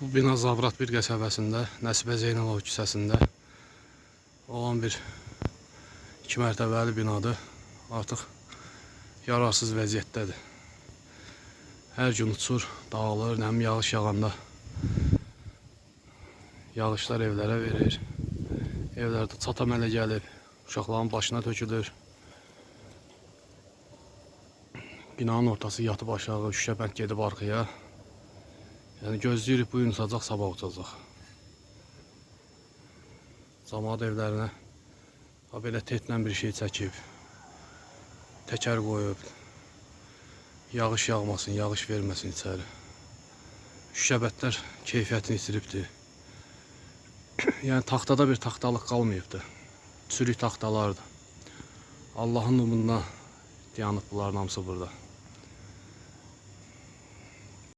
Bu bina Zabrat bir qəsəbəsində, Nəsibə Zeynalov küçəsində olan bir iki mərtəbəli binadır. Artıq yararsız vəziyyətdədir. Hər gün uçur, dağılır, nəm yağış yağanda. Yağışlar evlərə verir. Evlərdə çata mələ gəlib, uşaqların başına tökülür. Binanın ortası yatıb aşağı, şüşə bənd gedib arxaya. Yəni gözləyirik bu gün sabah uçacaq. Camaat evlərinə ha belə tetlə bir şey çəkib. Təkər qoyub. Yağış yağmasın, yağış verməsin içəri. Şüşəbətlər keyfiyyətini itiribdir. yəni taxtada bir taxtalıq qalmayıbdı. Çürük taxtalardır. Allahın umuduna dayanıb bunların hamısı burada.